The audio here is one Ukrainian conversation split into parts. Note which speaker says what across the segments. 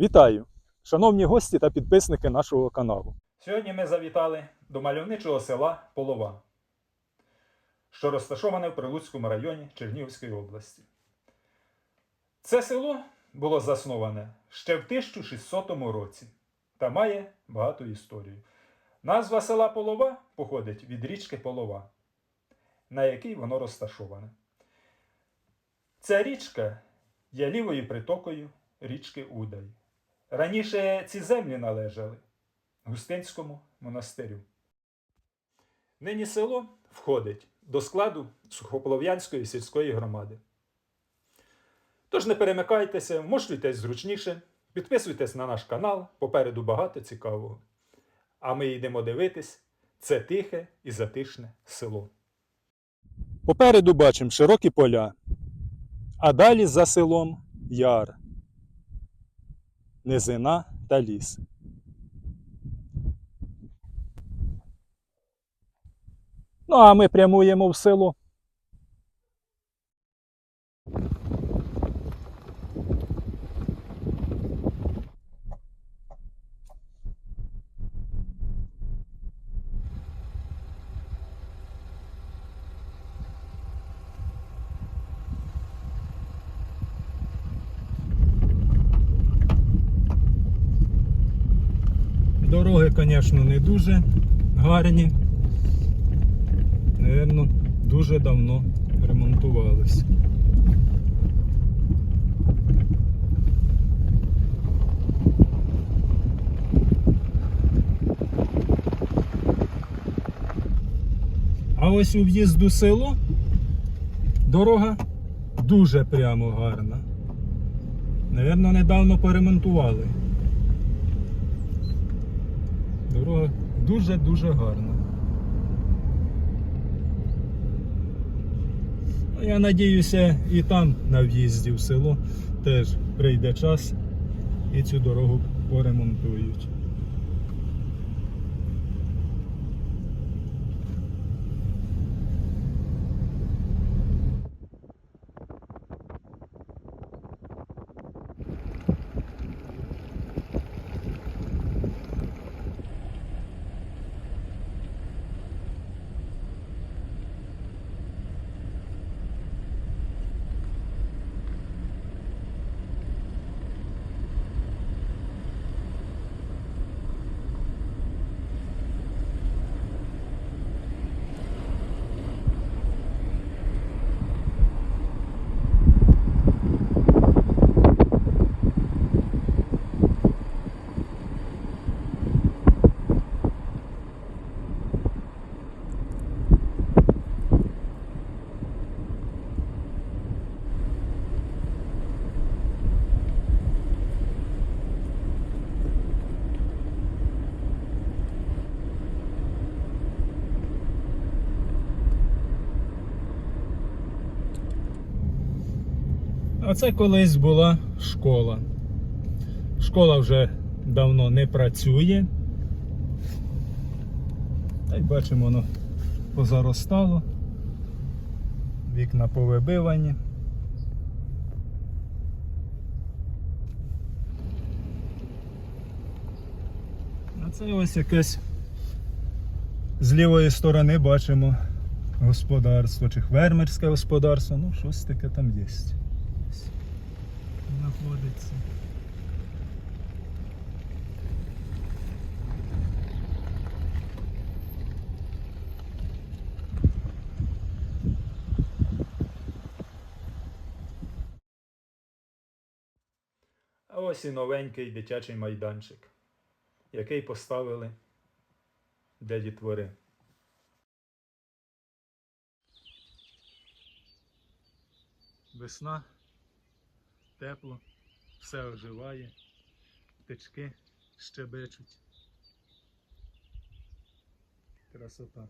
Speaker 1: Вітаю, шановні гості та підписники нашого каналу.
Speaker 2: Сьогодні ми завітали до мальовничого села Полова, що розташоване в Прилуцькому районі Чернігівської області. Це село було засноване ще в 1600 році та має багату історію. Назва села Полова походить від річки Полова, на якій воно розташоване. Ця річка є лівою притокою річки Удай. Раніше ці землі належали Густинському монастирю. Нині село входить до складу Сухополов'янської сільської громади. Тож не перемикайтеся, вмощуйтесь зручніше, підписуйтесь на наш канал, попереду багато цікавого. А ми йдемо дивитись це тихе і затишне село.
Speaker 1: Попереду бачимо широкі поля, а далі за селом яр, низина та ліс. Ну, а ми прямуємо в село. Дороги, звісно, не дуже гарні. Наверно, дуже давно ремонтувалися. А ось у в'їзду село дорога дуже прямо гарна. Навірно, недавно поремонтували. Дорога дуже-дуже гарна. Я надіюся, і там на в'їзді в село теж прийде час і цю дорогу поремонтують. А це колись була школа. Школа вже давно не працює. Та й бачимо, воно позаростало. Вікна повибивані. А це ось якесь з лівої сторони бачимо господарство чи фермерське господарство. Ну, щось таке там є. Знаходиться.
Speaker 2: А ось і новенький дитячий майданчик, який поставили для дітвори.
Speaker 1: Весна, тепло, все оживає, птички щебечуть. Красота.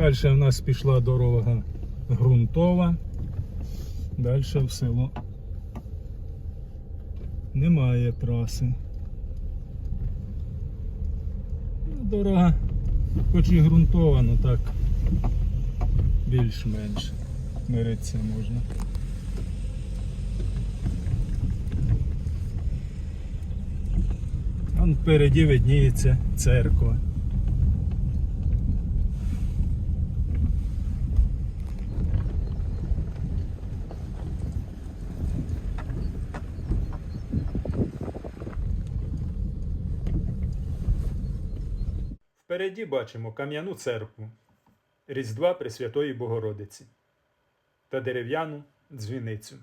Speaker 1: Далі в нас пішла дорога ґрунтова. Далі в село немає траси. Ну, Дорога, хоч і ґрунтова, ну так більш-менш миритися можна. Вон впереді видніється церква.
Speaker 2: Впереді бачимо кам'яну церкву Різдва Пресвятої Богородиці та дерев'яну дзвіницю.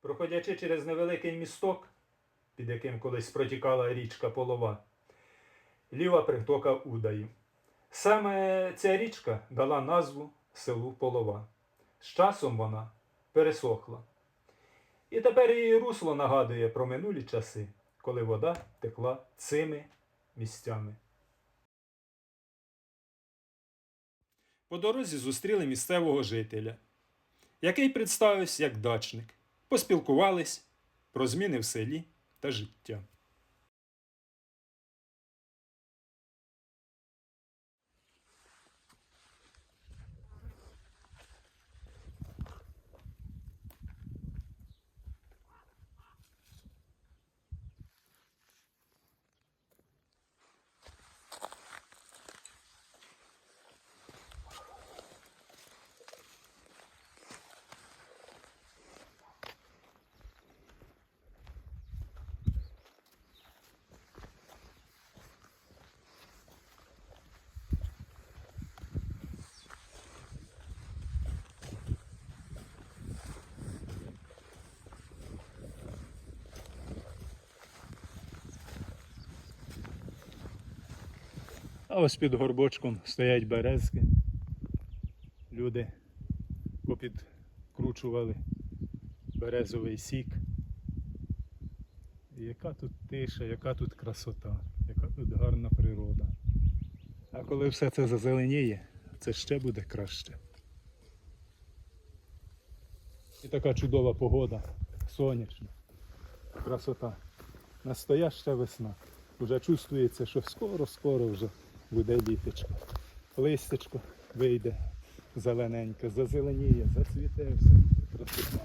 Speaker 2: Проходячи через невеликий місток, під яким колись протікала річка Полова, ліва притока Удаю. Саме ця річка дала назву селу Полова. З часом вона пересохла. І тепер її русло нагадує про минулі часи, коли вода текла цими місцями. По дорозі зустріли місцевого жителя, який представився як дачник. Поспілкувались про зміни в селі та життя.
Speaker 1: А ось під горбочком стоять березки. Люди попідкручували березовий сік. І яка тут тиша, яка тут красота, яка тут гарна природа. А коли все це зазеленіє, це ще буде краще. І така чудова погода, сонячна, красота. Настояща весна. Вже чувствується, що скоро-скоро вже буде літочко. Листечко вийде зелененьке, зазеленіє, зацвіте все.